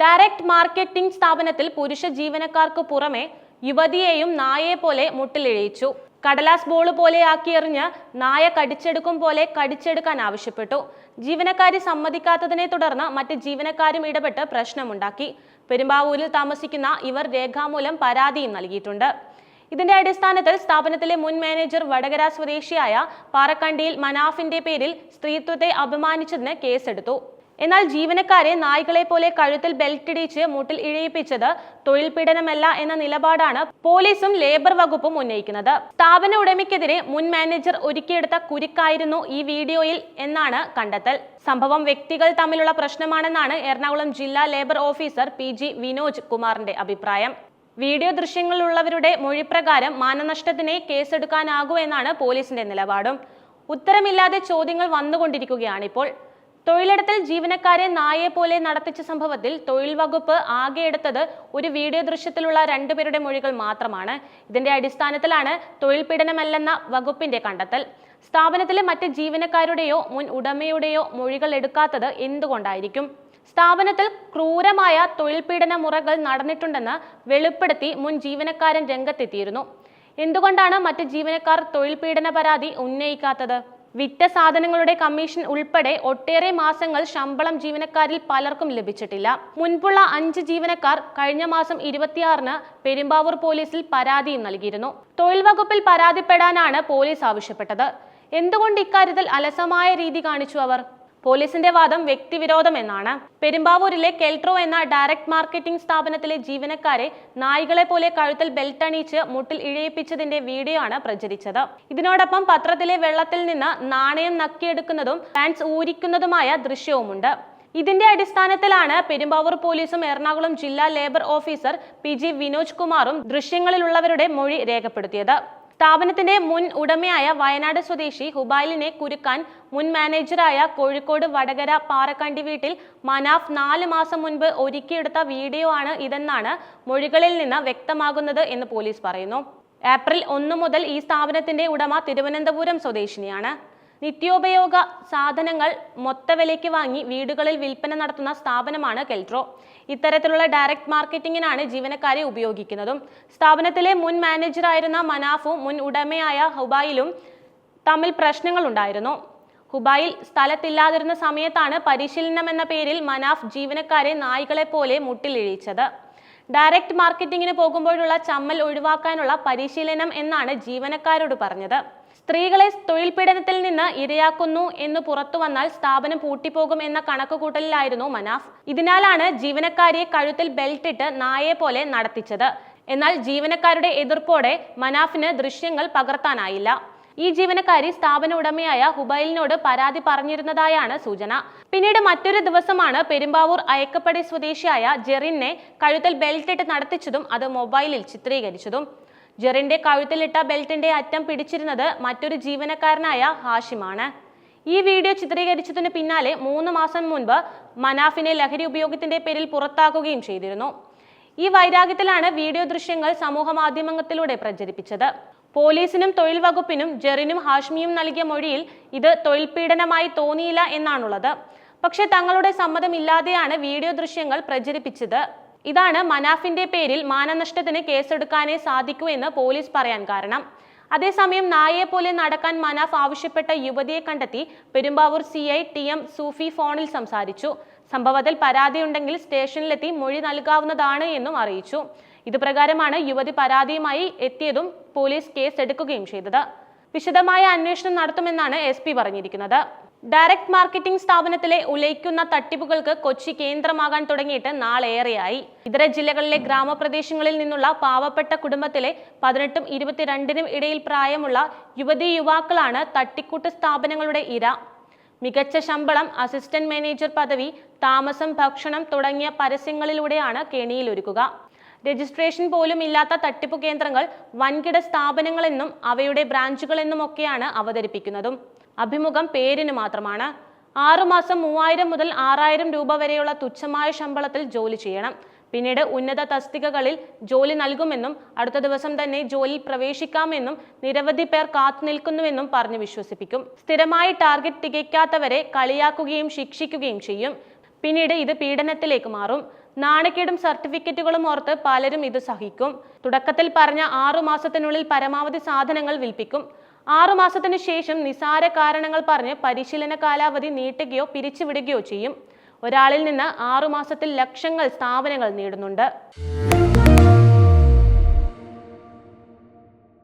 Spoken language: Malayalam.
ഡയറക്ട് മാർക്കറ്റിംഗ് സ്ഥാപനത്തിൽ പുരുഷ ജീവനക്കാർക്ക് പുറമെ യുവതിയെയും നായയെ പോലെ മുട്ടിലിഴയിച്ചു കടലാസ് ബോൾ പോലെ ആക്കിയെറിഞ്ഞ് നായ കടിച്ചെടുക്കും പോലെ കടിച്ചെടുക്കാൻ ആവശ്യപ്പെട്ടു. ജീവനക്കാരി സമ്മതിക്കാത്തതിനെ തുടർന്ന് മറ്റ് ജീവനക്കാരും ഇടപെട്ട് പ്രശ്നമുണ്ടാക്കി. പെരുമ്പാവൂരിൽ താമസിക്കുന്ന ഇവർ രേഖാമൂലം പരാതിയും നൽകിയിട്ടുണ്ട്. ഇതിന്റെ അടിസ്ഥാനത്തിൽ സ്ഥാപനത്തിലെ മുൻ മാനേജർ വടകര സ്വദേശിയായ പാറക്കണ്ടിയിൽ മനാഫിന്റെ പേരിൽ സ്ത്രീത്വത്തെ അപമാനിച്ചതിന് കേസെടുത്തു. എന്നാൽ ജീവനക്കാരെ നായ്ക്കളെ പോലെ കഴുത്തിൽ ബെൽറ്റിടിച്ച് മുട്ടിൽ ഇഴയിപ്പിച്ചത് തൊഴിൽ പീഡനമല്ല എന്ന നിലപാടാണ് പോലീസും ലേബർ വകുപ്പും ഉന്നയിക്കുന്നത്. സ്ഥാപന ഉടമയ്ക്കെതിരെ മുൻ മാനേജർ ഒരുക്കിയെടുത്ത കുരുക്കായിരുന്നു ഈ വീഡിയോയിൽ എന്നാണ് കണ്ടെത്തൽ. സംഭവം വ്യക്തികൾ തമ്മിലുള്ള പ്രശ്നമാണെന്നാണ് എറണാകുളം ജില്ലാ labour officer P G Vinoj കുമാറിന്റെ അഭിപ്രായം. വീഡിയോ ദൃശ്യങ്ങളിലുള്ളവരുടെ മൊഴിപ്രകാരം മാനനഷ്ടത്തിനെ കേസെടുക്കാനാകൂ എന്നാണ് പോലീസിന്റെ നിലപാടും. ഉത്തരമില്ലാതെ ചോദ്യങ്ങൾ വന്നുകൊണ്ടിരിക്കുകയാണിപ്പോൾ. തൊഴിലിടത്തിൽ ജീവനക്കാരെ നായെ പോലെ നടത്തിച്ച സംഭവത്തിൽ തൊഴിൽ വകുപ്പ് ആകെ എടുത്തത് ഒരു വീഡിയോ ദൃശ്യത്തിലുള്ള രണ്ടുപേരുടെ മൊഴികൾ മാത്രമാണ്. ഇതിന്റെ അടിസ്ഥാനത്തിലാണ് തൊഴിൽ പീഡനമല്ലെന്ന വകുപ്പിന്റെ കണ്ടെത്തൽ. സ്ഥാപനത്തിലെ മറ്റ് ജീവനക്കാരുടെയോ മുൻ ഉടമയുടെയോ മൊഴികൾ എടുക്കാത്തത് എന്തുകൊണ്ടായിരിക്കും? സ്ഥാപനത്തിൽ ക്രൂരമായ തൊഴിൽ പീഡന മുറകൾ നടന്നിട്ടുണ്ടെന്ന് വെളിപ്പെടുത്തി മുൻ ജീവനക്കാരൻ രംഗത്തെത്തിയിരുന്നു. എന്തുകൊണ്ടാണ് മറ്റ് ജീവനക്കാർ തൊഴിൽ പീഡന പരാതി ഉന്നയിക്കാത്തത്? വിറ്റ സാധനങ്ങളുടെ കമ്മീഷൻ ഉൾപ്പെടെ ഒട്ടേറെ മാസങ്ങൾ ശമ്പളം ജീവനക്കാരിൽ പലർക്കും ലഭിച്ചിട്ടില്ല. മുൻപുള്ള അഞ്ച് ജീവനക്കാർ കഴിഞ്ഞ മാസം ഇരുപത്തിയാറിന് പെരുമ്പാവൂർ പോലീസിൽ പരാതിയും നൽകിയിരുന്നു. തൊഴിൽ വകുപ്പിൽ പരാതിപ്പെടാനാണ് പോലീസ് ആവശ്യപ്പെട്ടത്. എന്തുകൊണ്ട് ഇക്കാര്യത്തിൽ അലസമായ രീതി കാണിച്ചു അവർ? പോലീസിന്റെ വാദം വ്യക്തിവിരോധം എന്നാണ് പെരുമ്പാവൂരിലെ കെൽട്രോ എന്ന ഡയറക്ട് മാർക്കറ്റിംഗ് സ്ഥാപനത്തിലെ ജീവനക്കാരെ നായികളെ പോലെ കഴുത്തിൽ ബെൽറ്റ് അണിയിച്ച് മുട്ടിൽ ഇഴയിപ്പിച്ചതിന്റെ വീഡിയോ ആണ് പ്രചരിച്ചത്. ഇതിനോടൊപ്പം പത്രത്തിലെ വെള്ളത്തിൽ നിന്ന് നാണയം നക്കിയെടുക്കുന്നതും പാൻസ് ഊരിക്കുന്നതുമായ ദൃശ്യവുമുണ്ട്. ഇതിന്റെ അടിസ്ഥാനത്തിലാണ് പെരുമ്പാവൂർ പോലീസും എറണാകുളം ജില്ലാ labour officer P G Vinoj കുമാറും ദൃശ്യങ്ങളിലുള്ളവരുടെ മൊഴി രേഖപ്പെടുത്തിയത്. സ്ഥാപനത്തിന്റെ മുൻ ഉടമയായ വയനാട് സ്വദേശി ഹുബൈലിനെ കുരുക്കാൻ മുൻ മാനേജറായ കോഴിക്കോട് വടകര പാറക്കണ്ടി വീട്ടിൽ മനാഫ് നാല് മാസം മുൻപ് ഒരുക്കിയെടുത്ത വീഡിയോ ആണ് ഇതെന്നാണ് മൊഴികളിൽ നിന്ന് വ്യക്തമാകുന്നത് എന്ന് പോലീസ് പറയുന്നു. ഏപ്രിൽ ഒന്ന് മുതൽ ഈ സ്ഥാപനത്തിന്റെ ഉടമ തിരുവനന്തപുരം സ്വദേശിനിയാണ്. നിത്യോപയോഗ സാധനങ്ങൾ മൊത്തവിലയ്ക്ക് വാങ്ങി വീടുകളിൽ വിൽപ്പന നടത്തുന്ന സ്ഥാപനമാണ് കെൽട്രോ. ഇത്തരത്തിലുള്ള ഡയറക്ട് മാർക്കറ്റിംഗിനാണ് ജീവനക്കാരെ ഉപയോഗിക്കുന്നതും. സ്ഥാപനത്തിലെ മുൻ മാനേജറായിരുന്ന മനാഫും മുൻ ഉടമയായ ഹുബായിലും തമ്മിൽ പ്രശ്നങ്ങൾ ഉണ്ടായിരുന്നു ഹുബായിൽ സ്ഥലത്തില്ലാതിരുന്ന സമയത്താണ് പരിശീലനം എന്ന പേരിൽ മനാഫ് ജീവനക്കാരെ നായികളെ പോലെ മുട്ടിലിഴിച്ചത്. ഡയറക്ട് മാർക്കറ്റിംഗിന് പോകുമ്പോഴുള്ള ചമ്മൽ ഒഴിവാക്കാനുള്ള പരിശീലനം എന്നാണ് ജീവനക്കാരോട് പറഞ്ഞത്. സ്ത്രീകളെ തൊഴിൽ പീഡനത്തിൽ നിന്ന് ഇരയാക്കുന്നു എന്ന് പുറത്തു വന്നാൽ സ്ഥാപനം പൂട്ടിപ്പോകും എന്ന കണക്കുകൂട്ടലിലായിരുന്നു മനാഫ്. ഇതിനാലാണ് ജീവനക്കാരിയെ കഴുത്തിൽ ബെൽറ്റ് ഇട്ട് നായയെ പോലെ നടത്തിച്ചത്. എന്നാൽ ജീവനക്കാരുടെ എതിർപ്പോടെ മനാഫിന് ദൃശ്യങ്ങൾ പകർത്താനായില്ല. ഈ ജീവനക്കാരി സ്ഥാപന ഉടമയായ ഹുബൈലിനോട് പരാതി പറഞ്ഞിരുന്നതായാണ് സൂചന. പിന്നീട് മറ്റൊരു ദിവസമാണ് പെരുമ്പാവൂർ അയക്കപ്പടി സ്വദേശിയായ ജെറിനെ കഴുത്തിൽ ബെൽറ്റ് ഇട്ട് നടത്തിച്ചതും അത് മൊബൈലിൽ ചിത്രീകരിച്ചതും. ജെറിന്റെ കഴുത്തിലിട്ട ബെൽറ്റിന്റെ അറ്റം പിടിച്ചിരുന്നത് മറ്റൊരു ജീവനക്കാരനായ ഹാഷിമാണ്. ഈ വീഡിയോ ചിത്രീകരിച്ചതിന് പിന്നാലെ മൂന്ന് മാസം മുൻപ് മനാഫിനെ ലഹരി ഉപയോഗത്തിന്റെ പേരിൽ പുറത്താക്കുകയും ചെയ്തിരുന്നു. ഈ വൈരാഗ്യത്തിലാണ് വീഡിയോ ദൃശ്യങ്ങൾ സമൂഹ മാധ്യമത്തിലൂടെ പ്രചരിപ്പിച്ചത്. പോലീസിനും തൊഴിൽ വകുപ്പിനും ജെറിനും ഹാഷ്മിയും നൽകിയ മൊഴിയിൽ ഇത് തൊഴിൽ പീഡനമായി തോന്നിയില്ല എന്നാണുള്ളത്. പക്ഷെ തങ്ങളുടെ സമ്മതമില്ലാതെയാണ് വീഡിയോ ദൃശ്യങ്ങൾ പ്രചരിപ്പിച്ചത്. ഇതാണ് മനാഫിന്റെ പേരിൽ മാനനഷ്ടത്തിന് കേസെടുക്കാനേ സാധിക്കൂ എന്ന് പോലീസ് പറയാൻ കാരണം. അതേസമയം നായയെ പോലെ നടക്കാൻ മനാഫ് ആവശ്യപ്പെട്ട യുവതിയെ കണ്ടെത്തി Perumbavoor C I T M Sufi ഫോണിൽ സംസാരിച്ചു. സംഭവത്തിൽ പരാതിയുണ്ടെങ്കിൽ സ്റ്റേഷനിലെത്തി മൊഴി നൽകാവുന്നതാണ് എന്നും അറിയിച്ചു. ഇതുപ്രകാരമാണ് യുവതി പരാതിയുമായി എത്തിയതും പോലീസ് കേസ് എടുക്കുകയും ചെയ്തത്. വിശദമായ അന്വേഷണം നടത്തുമെന്നാണ് എസ് പറഞ്ഞിരിക്കുന്നത്. ഡയറക്ട് മാർക്കറ്റിംഗ് സ്ഥാപനത്തിലെ ഉലയിക്കുന്ന തട്ടിപ്പുകൾക്ക് കൊച്ചി കേന്ദ്രമാകാൻ തുടങ്ങിയിട്ട് നാളേറെയായി. ഇതര ജില്ലകളിലെ ഗ്രാമപ്രദേശങ്ങളിൽ നിന്നുള്ള പാവപ്പെട്ട കുടുംബത്തിലെ പതിനെട്ടും ഇരുപത്തിരണ്ടിനും ഇടയിൽ പ്രായമുള്ള യുവതി യുവാക്കളാണ് തട്ടിക്കൂട്ട് സ്ഥാപനങ്ങളുടെ ഇര. മികച്ച ശമ്പളം അസിസ്റ്റന്റ് മാനേജർ പദവി താമസം ഭക്ഷണം തുടങ്ങിയ പരസ്യങ്ങളിലൂടെയാണ് കെണിയിലൊരുക്കുക. രജിസ്ട്രേഷൻ പോലും ഇല്ലാത്ത തട്ടിപ്പു കേന്ദ്രങ്ങൾ വൻകിട സ്ഥാപനങ്ങളെന്നും അവയുടെ ബ്രാഞ്ചുകളെന്നുമൊക്കെയാണ് അവതരിപ്പിക്കുന്നതും. അഭിമുഖം പേരിന് മാത്രമാണ്. ആറുമാസം മൂവായിരം മുതൽ ആറായിരം രൂപ വരെയുള്ള തുച്ഛമായ ശമ്പളത്തിൽ ജോലി ചെയ്യണം. പിന്നീട് ഉന്നത തസ്തികകളിൽ ജോലി നൽകുമെന്നും അടുത്ത ദിവസം തന്നെ ജോലിയിൽ പ്രവേശിക്കാമെന്നും നിരവധി പേർ കാത്തു നിൽക്കുന്നുവെന്നും പറഞ്ഞു വിശ്വസിപ്പിക്കും. സ്ഥിരമായി ടാർഗറ്റ് തികയ്ക്കാത്തവരെ കളിയാക്കുകയും ശിക്ഷിക്കുകയും ചെയ്യും. പിന്നീട് ഇത് പീഡനത്തിലേക്ക് മാറും. നാണക്കേടും സർട്ടിഫിക്കറ്റുകളും ഓർത്ത് പലരും ഇത് സഹിക്കും. തുടക്കത്തിൽ പറഞ്ഞ ആറു മാസത്തിനുള്ളിൽ പരമാവധി സാധനങ്ങൾ വിൽപ്പിക്കും. ആറു മാസത്തിനു ശേഷം നിസാര കാരണങ്ങൾ പറഞ്ഞ് പരിശീലന കാലാവധി നീട്ടുകയോ പിരിച്ചുവിടുകയോ ചെയ്യും. ഒരാളിൽ നിന്ന് ആറു മാസത്തിൽ ലക്ഷങ്ങൾ സ്ഥാപനങ്ങൾ നേടുന്നുണ്ട്.